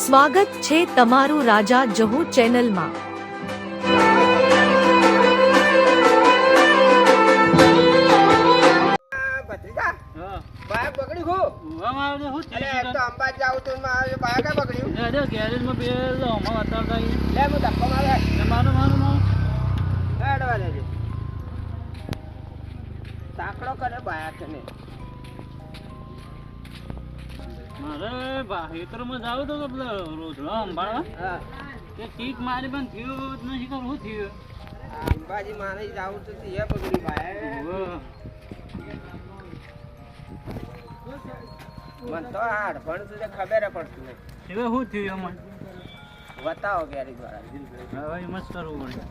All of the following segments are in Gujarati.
સ્વાગત છે તમારું રાજા જહુ ચેનલમાં. આ કરે બાયા બાઈક બગડ્યું મારે ખેતરમાં જાવું તો પેલા રોજડા સંભાળવા. હા. કે કીક મારી પણ થયું જ નથી ખબર શું થયું. અંબાજી મારે જાવું તો તે બગડ્યું બાઈક. ઉવ્વ. મને તો ખબર ય હવે શું થયું એમાં? બતાવો વાળા હવે એમ જ કરવું પડે.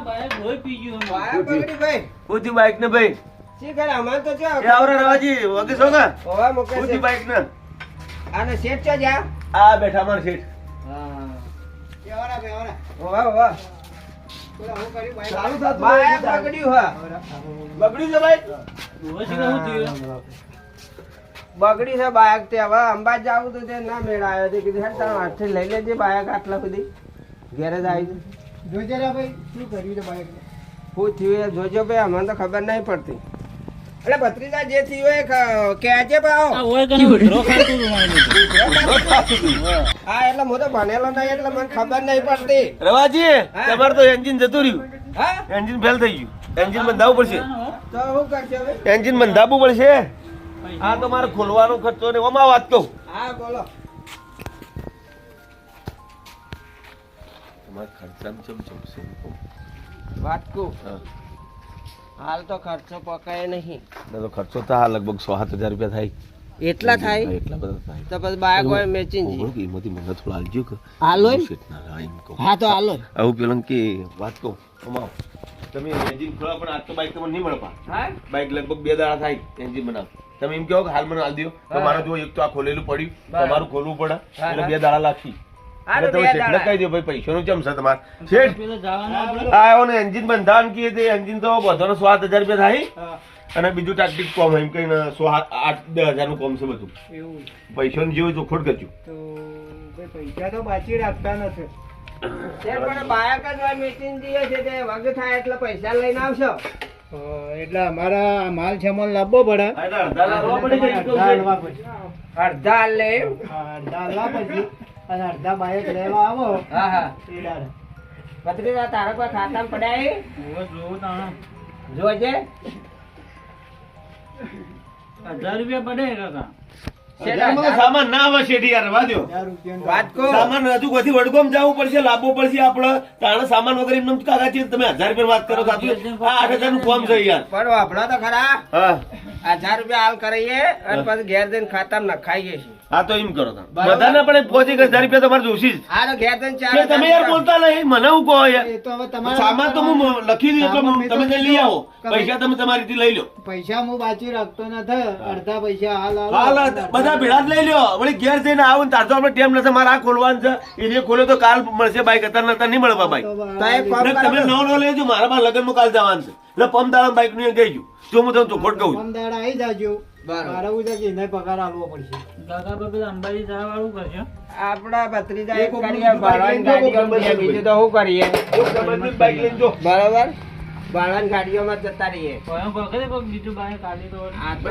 બાઈક બગડી ભાઈ પૂછી બાઈક ને ભાઈ. શી કરે અમારે તો જો આવરા રવાજી વગે સોગા હોવા મૂકે પૂછી બાઈક ને. આને શેઠ ચો જા આ બેઠા માર સીટ હોવા હોવા ચાલુ થાતું બાઈક બગડ્યું હા બગડ્યું છે? બગડી છે બાયક તે. હવે અંબાજ જાવું તો તે ના મેળ આવ્યો તે કીધું હેડ તારા હાથે લઈ લેજે બાયક આટલા સુધી. ઘેરે જ આવી શું થયું એ જોજો ભાઈ અમને તો ખબર નહીં પડતી. એટલે ભત્રીજા જે થયું એ કહેજે આ ભાવ. હા એટલે હું તો ભણેલો નહીં એટલે મને ખબર નહીં પડતી. રવાજી. તમારે તો એન્જિન જતું રહ્યું. હા? એન્જિન ફેલ થઈ ગયું. એન્જિન બંધાવવું પડશે. તો શું કરશે એન્જિન બંધાવવું પડશે. આ તો મારે ખોલવાનો ખર્ચો ને ઓમાં વાત કહું. હા બોલો. તમારે ખર્ચામાં ચમ ચમશે? વાત કહું? હાલ તો ખર્ચો પકાય નહીં. તો ખર્ચો તો આ લગભગ સો સાત હજાર રૂપિયા થાય. એટલા થાય? એટલા બધા થાય. તો પછી બાયક હોય મેચિંગ ઓગણું કે એમાંથી મને થોડા આલજો કે. હા, તો આવું પેલા કે વાત કહું. તમે એન્જિન ખોલા પણ આજ તો બાઈક તમને નહીં મળે હા? બાઈક લગભગ બે દાડા થાય એન્જિન બનાવ તમે એમ કહો કે હાલ મને હાલ દો તો. મારે જો એક તો આ ખોલેલું પડ્યું. તમારું ખોલવું પડે. એટલે બે દાડા લાગી અને બીજું ટાકટીક કોમ એમ કઈ સો આઠ દસ હજારનું કોમ છે બધું. પૈસા નું જેવું ચોખોટ કરજો. પૈસા તો બાકી રાખતા નથી. પણ બાયક જ હોય meeting છે વગ થાય એટલે પૈસા લઈને આવશો. એટલે અમારા માલ સામાન લાવવો પડે. આ અડધા લે. અડધા હાલવા પછી અને અડધા બાઈક લેવા આવો. હા હા. ભત્રીજા તારા કોઈ ખાતામાં પડ્યા. જોજે. હજાર રૂપિયા પડે કાકા સામાન ના આવે શેઠી યાર રવા દ્યો. હજાર રૂપિયાનું વાત કહું. સામાન હજુ બધી વડગોમ જવું પડશે લાવવો પડશે આપડે તાણે સામાન વગર એમને એમ કાકા છે તમે હજાર રૂપિયા વાત કરો સાચું આ આઠ હજારનું ફોર્મ છે યાર. પણ વાપરો તો ખરા. હા. હજાર રૂપિયા હાલ કરાઈએ અને પછી ઘેર જઈને ખાતામાં નખાઈએ છીએ હા તો એમ કરો બધાને પણ પોચ હજાર રૂપિયા તમારે જોશી જ. હાલો ઘેર જઈને ચાર તમે યાર બોલતા નહીં મને હું કહો યાર. તો હવે તમારા સામાન તો હું લખી દઉં એટલે તો તમે જઈને લઈ આવો. પૈસા તમે તમારી રીતે લઈ લો. પૈસા હું બાકી રાખતો નથી. અડધા પૈસા હાલ હાલ બધા ભેળા જ લઈ લ્યો. વળી ઘેર જઈને આવો ને તારતો આપણે ટેમ નથી મારે આ ખોલવાનું છે. એ જે ખોલ્યો તો કાલ મળશે બાઈક અત્યારે નતા નહીં મળવા બાઈક તો તો તમે નવ નવ લેજો મારા લગ્નમાં કાલ જવાનું છે. એટલે પમદાડા બાઈકનું ગઈ ગયું. જો હું તમને ચોખોટ કહું છું. પમદાડા આવી જાજો. બરાબર. કે એને પગાર આલવો પડશે. અંબાજી જવા વાળું કરજો. આપડા ભત્રીજા એક એક કરીએ બીજું ભાડાની તો શું કરીએ? જો તમે બાઈક લઈને જો. બરાબર? ભાડાની ગાડીઓમાં જતા રહીએ. બીજું બાઈક કાઢી તો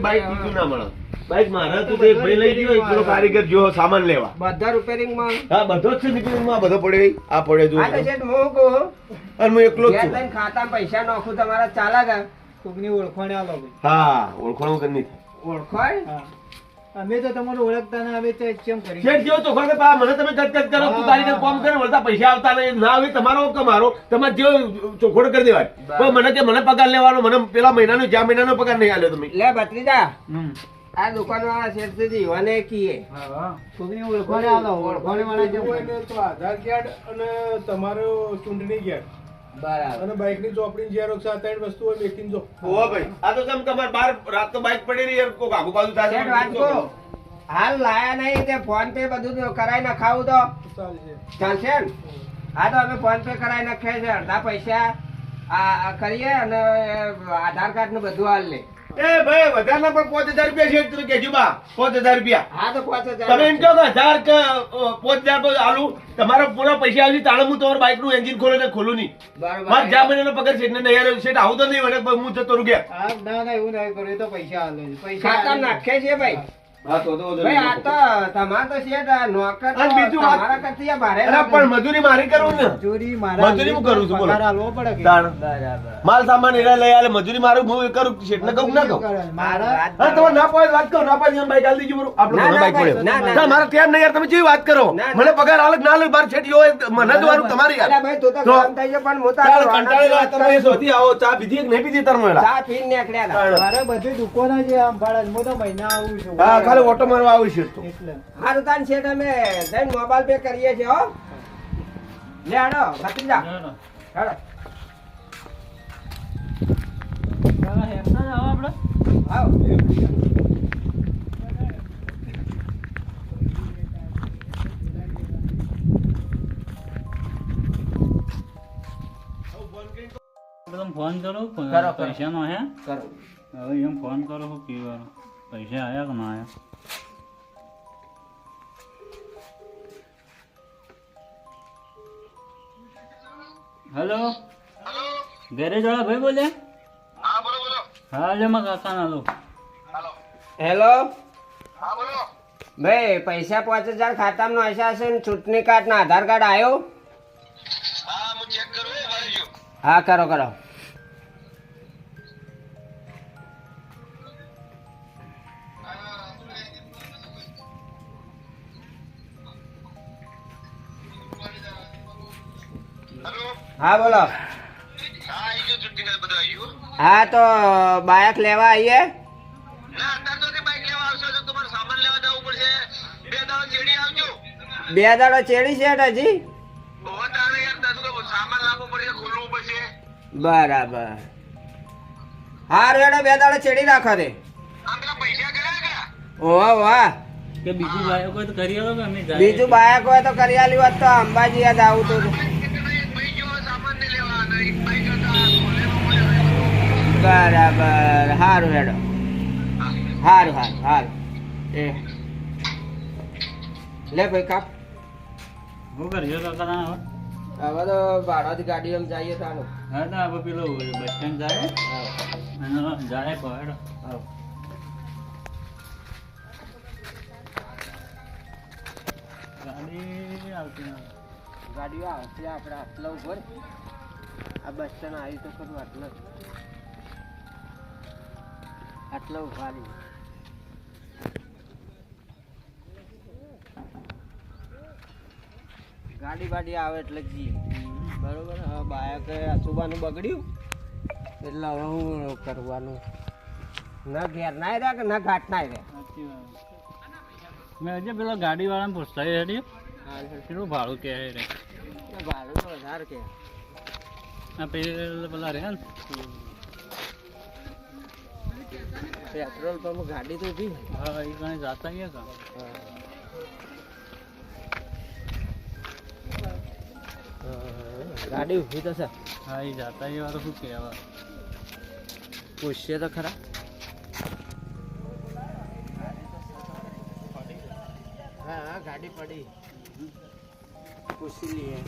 બાઈક બીજું ના મળે. બાઈક મારા તો એક ભાઈ લઈ ગયો પેલો કારીગર જો સામાન લેવા. બધા રિપેરિંગમાં હા બધો જ છે માં બધો પડે આ પડે જો. આ તો શેઠ હું કહું? અને હું એકલો જ છું. ખાતામાં પૈસા નાખું તમારા ચાલા ગા કોકની ઓળખાણ આલો હા ઓળખાણ વગર નહીં. ઓળખાય અમે તો તમને ઓળખતા ના અમે તો કેમ કરી. શેઠ જેવો ચોખા કે પા મને તમે કટ કરો તું તારી કોમ કરે વળતા પૈસા આવતા નહીં. ના આવે તમારો કે મારો તમારે જેવો ચોખોડ કરી દેવાય. પણ મને કે મને પગાર લેવાનો મને પેલા મહિનાનો જ્યાં મહિનાનો પગાર નહીં આલ્યો તમે. લે ભત્રીજા. હમ. આ દુકાન વાળા શેઠ સુધી મને કીએ છોકરી હા કોકની ઓળખાણ વાળા જેમ હોય તો આધાર કાર્ડ અને તમારો ચૂંટણી કાર્ડ બરાબર. અને ચોપડી ઝેરોક્ષ આ ત્રણ વસ્તુ હોય જો. ઓહો ભાઈ આ તો તમે તમારે બાર રાત તો બાઈક પડી રહી બાજુ વાત થાય હાલ લાયા નહીં તે ફોન પે બધું કરાઈ ના તો. ચાલશે. ને હા તો અમે ફોન પે કરાવી નાખીએ છે અડધા પૈસા આ આ કરીએ અને આધાર કાર્ડનું બધું હાલ લે. એ ભાઈ વધારના પણ પાંચ હજાર રૂપિયા છે તમે કહેજો બા પાંચ હજાર રૂપિયા. હા તો પાંચ હજાર તમે એમ કહો કે હજાર કે પાંચ હજાર પર આલુ. તમારા પૂરા પૈસા આવી તાણે હું તમારા બાઇકનું એન્જિન ખોલે ને ખોલું નહીં. મારે જ્યાં મહિનાનો પગાર છે નહીં યાર શેઠ આવું તો નહીં વળે હું જતો રહું ના ના એવું નહીં કર્યું તો પૈસા આલે પૈસા ખાતા આલે છે. નાખે છે ભાઈ. હા તો તો વાંધો ભાઈ આ નહીં. તો તમારે તો શેઠ આ નોકર તો અને બીજું વાત- તમારા કરતી આ ભારે અરે પણ મજૂરી મારી કરું ને. મજૂરી મારા મજૂરી હું કરું છું, બોલો. પગાર આલવો પડે કે? તાણ. બરાબર. માલ સામાન એના લઈ આલે મજૂરી મારું હું કરું શેઠ ને કહું? ના કહું તમે ના પાડે વાત કરો ના પાડે બાઈક આલી દીજો બરું આપણો મારે ત્યાં નહીં યાર તમે જેવી વાત કરો. મને પગાર અલગ ના આલે બાર છેટી હોય મને જોવાનું તમારી યાર. તો તો- કામ થઈ પણ મોટા કંટાળેલા તમે શોધી આવો ચા પીધી કે નહીં પીધી તાર મળેલા ચા પીને નીકળ્યા બધી દુકાનો છે આમ ભાડા મોટો મહિના આવું છું. હા ખાલી ઓટો મારવા આવી છે તો. મારું તાન છે તમે જઈને મોબાઈલ પે કરીએ છે હો. લે હાડો ભત્રીજા. હાડો ફોન કરો પૈસા નો હે. કરો. હવે એમ ફોન કરો કહેવાનું પૈસા આયા કે ના આયા હેલો ગેરેજ વાળા ભાઈ બોલે હા લે માં કાકા ના લો હેલો ભાઈ પૈસા પાંચ હજાર ખાતામાં નાખ્યા હશે ને ચૂંટણી કાર્ડ ના આધાર કાર્ડ આવ્યો હા કરો કરો હા બોલો. હા તો બાયક લેવા આવીએ? બે દાડો ચેડી છે હજી? બરાબર. હાર વેડો બે દાડો ચેડી રાખો રે. ઓહો વાહ. કે બીજું બાયક હોય તો કરી બીજું બાયક હોય તો કરી આલી વાત તો અંબાજી યાદ આવું તો બરાબર. હારું હેડો. હારું હારું હારું. એ. લે ભાઈ કાપ. હું કરજો કાકા ના હવે? તો ભાડાથી એમ જઈએ તાનું હા તો હવે પેલો બસ સ્ટેન્ડ જાય. અને જાય પહાડ ગાડી આવતી ગાડીઓ આવશે આપણે આટલા ઉપર. આ બસ સ્ટેન્ડ આવી તો ખરું આટલા આટલા ભારી. ગાડી બાડી આવે એટલે જી. બરોબર? હવે બાયક સુબાનું બગડ્યું? એટલે હવે હું કરવાનું? ના ઘેર ના રહ્યા કે ના ઘાટ ના રહ્યા? મેં હજી પેલા ગાડી વાળાને પૂછતા હેડી કેટલું ભાડું કે રે? ભાડું વધારે કે. પેલા પેલા રે ને? પેટ્રોલ પંપ ગાડી તો ઊભી હા એ કઈ જાતા ગયા કા? ગાડી ઊભી તો હા એ જાતા એ વાળું શું કહેવા? પૂછશે તો ખરા. હા ગાડી પડી. પૂછી લઈએ.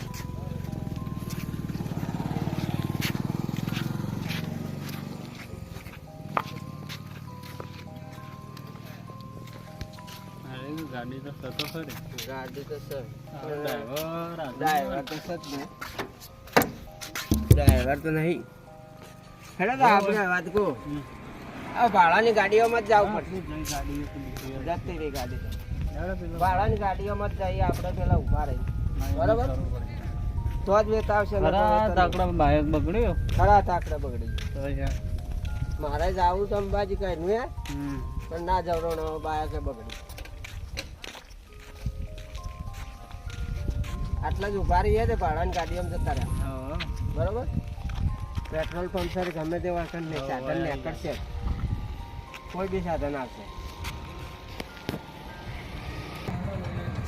ગાડી તો થતો ખરી. ગાડી તો સર. ડ્રાઈવર ડ્રાઈવર તો સર ને ડ્રાઈવર તો નહીં. હેડો તો આપણે વાત કહું? આ ભાડાની ગાડીઓમાં જ જવું પડશે. જતી રહી ગાડી ભાડાની ગાડીઓમાં જ જઈએ આપણે પેલા રહી બરાબર? તો જ વેતા આવશે. તાકડા બગડ્યો? ખરા તાકડે બગડી મારે જવું તો અંબાજી નું યાર પણ ના જવરો બાયકે બગડી આટલા જ ઊભા રહીએ તે ભાડાની ગાડીઓમાં જતા રહ્યા. બરોબર? પેટ્રોલ પંપ સર ગમે તે વખત નહીં સાધન ને જ. કોઈ બી સાધન આવશે.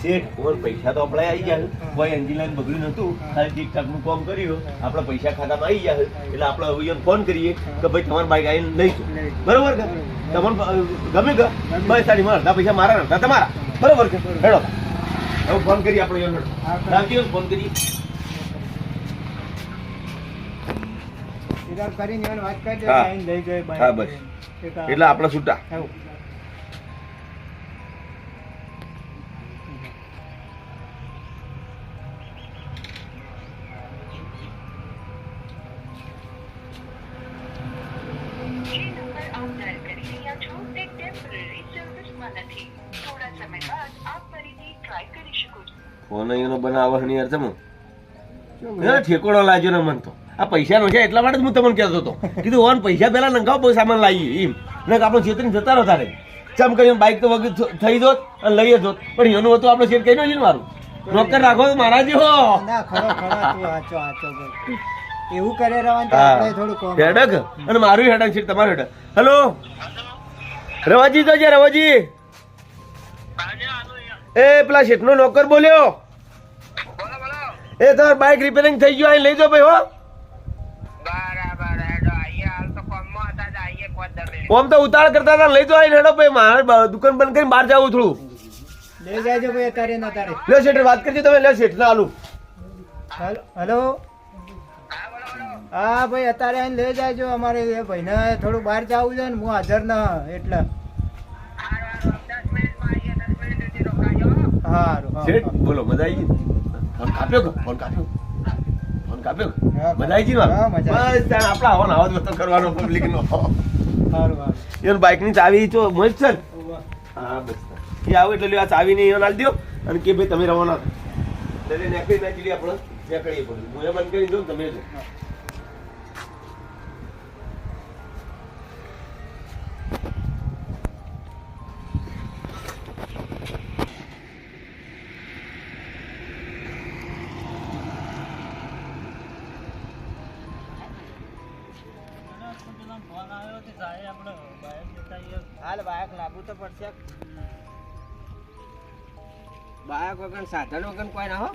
શેઠ ઓર પૈસા તો આપણે આવી ગયા કોઈ એન્જિન બગડ્યું નતું ખાલી ઠીકઠાકનું કામ કર્યું. આપણા પૈસા ખાતામાં આવી ગયા એટલે આપણે હવે ફોન કરીએ કે ભાઈ તમારી બાઈક આવીને નહીં બરોબર કે? ગમે કે? બસ તારી મારા અડધા પૈસા મારા અડધા તમારા. બરોબર કે? હેડો. હવે ફોન કરી આપણે એને રામજી ફોન કરી દે હા. લઈ જાય હા, બસ. એટલે આપણે છૂટા. ટેમ્પરરી સર્વિસમાં નથી. થોડા સમય બાદ આપ ફોન અહીંયાનો બનાવવાની અર્થ હું ઠેકોડો લાગ્યો ને મન તો. આ પૈસા નો છે એટલા માટે જ હું તમને કહેતો હતો. કીધું ઓન પૈસા પહેલા નંખાવ પછી સામાન લાવીએ. એમ. ને આપણે છેતરીને જતા રહો તારે. ચમ કરીને બાઈક તો વગર થઈ જોત અને લઈએ જોત. પણ એનું હતું આપણે શેર કહી ને મારું? નોકર રાખો તો મારા જેવો ના ખરો ખરો તું હાચો હાચો બોલ. એવું કરે આપણે થોડું હેડક. અને મારું હેડક છે તમારું હેડક. હેલો રવાજી તો છે રવાજી. એ પેલા શેઠનો નોકર બોલ્યો. એ તમારે બાઈક રિપેરિંગ થઈ ગયું અહીં લઈ જાઓ ભાઈ હો. તો ઓમ તો ઉતાળ કરતા હતા લઈ જાઓ અહીં હેડો ભાઈ મારે દુકાન બંધ કરીને બહાર જવું થોડું. લઈ જાજો ભાઈ અત્યારે ના તારે લ્યો શેઠ વાત કરજો તમે લ્યો શેઠ ના આલું હેલો હેલો. હા ભાઈ અત્યારે આઈને લઈ જાજો અમારે એ ભાઈને થોડું બહાર જવું છે ને હું હાજર ના એટલે. શેઠ બોલો મજા આવી ફોન કાપ્યો કે? ફોન કાપ્યો? ફોન કાપ્યો મજા આવી ગઈ. બસ આપણા આવો આવો જ વસ્તુ કરવાનો પબ્લિક નો. હારું બાઇકની ચાવી તો મજ છે? હા બસ. એ આવો એટલે આ ચાવી ની આલી દો અને કે ભાઈ તમે રવાના. એટલે નેકળી નાખી આપણે. નેકડી પડે હું એ બંધ કરી દઉં તમે જો. બાયક વગર સાધન વગર કોઈ ના હો.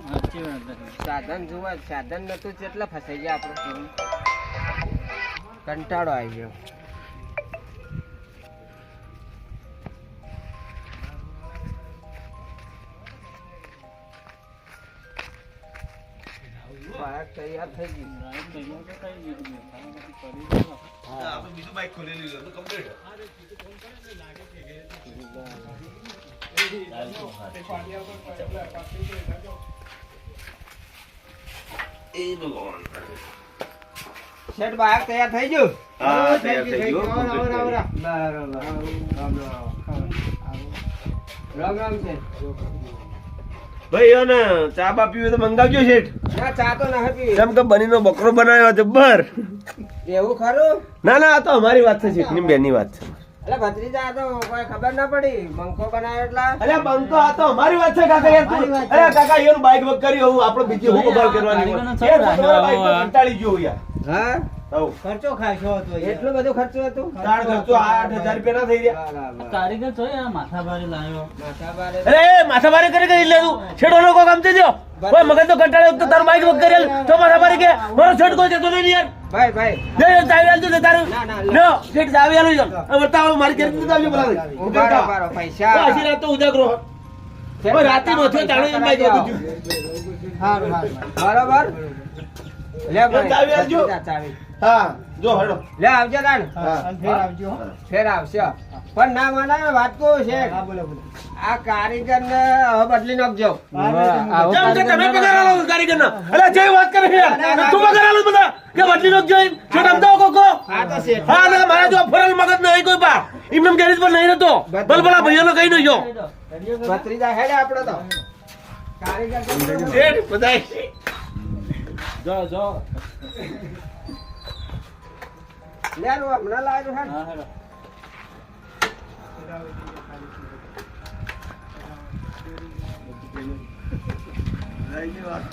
સાધન જુઓ સાધન નતું કેટલા ફસાઈ ગયા આપણે કંટાળો આવી ગયો. બાયક તૈયાર થઈ ગયું. આપણે બીજું બાઈક ખોલેલું છે, તો complete. એ ભગવાન. શેઠ બાયક તૈયાર થઈ ગયું? હા, તૈયાર થઈ ગયું. આવરા, આવરા, આવરા. રામ રામ છે. ભાઈ એને ચા બા પીવે તો મંગાવજો શેઠ. ના ચા તો ના પીવી. કેમ કે બનીનો બકરો બનાવ્યો જબ્બર એવું ખરું? ના ના આ તો અમારી વાત છે બેનની વાત છે. એટલે ભત્રીજા આ તો કોઈ ખબર ના પડી. બંકો બનાવ્યો એટલે. અરે બંકો આ તો અમારી વાત છે કાકા યાર તું. અરે કાકા એનું બાઈક વગ કર્યું હું આપણે બીજી હું બબાલ કરવાની હોય. કારીગરનો યાર, છે હું તમારા રાખ્યો બાઈક કંટાળી ગયો યાર. હા? ખર્ચો ખાશો હતો યાર. એટલું બધું ખર્ચું હતું? ખર્ચો આઠ હજાર રૂપિયા ના થઈ રહ્યા કારીગર છો યાર માથા લાવ્યો. માથા અરે માથા કરી કરી લે તું. છેડો લોકો ગમતે જો. કોઈ મગજ તો કંટાળ્યો તો તારું બાઈક વગ કરેલ તો માથાભારે કે મારો છેડ કોઈ જતો નહીં યાર. ભાઈ ભાઈ. લે લે, ચાવી આલજો તારું. ના, શેઠ ચાવી આલો જો વર્તાવ મારી ઘરે તો આવજો પેલા ઊભા પૈસા. આશી રાત તો ઉજાગરો. ઓ રાતે મથો થયો એમ ભાઈ વગ હા હારું. લે ભાઈ જાવી આલજો ચાવી. હા જો હડો લે આવજો ફેર આવજો ફેર આવશે. પણ ના મને વાત કહું છે. હા, બોલો, બોલો. આ કારીગર ને હવે બદલી નાખજો. કે કારીગર તમે પગાર આલો કારીગરના અલા જે વાત કરે છે તું પગાર આલો બધા કે બદલી નાખજો છો સમજાવો કોકો આ હા ના મારા જો ફરલ મગજ નહીં કોઈ પા ઇમમ ગેરેજ પર નહીં રહેતો. બલ બલા ભાઈઓનો કઈ નહીં જો ભત્રીજા હેડે આપડે તો? કારીગર તો જો જો. લેરો હમણાં લાવ્યો હે હા હેડો. ધન્યવાદ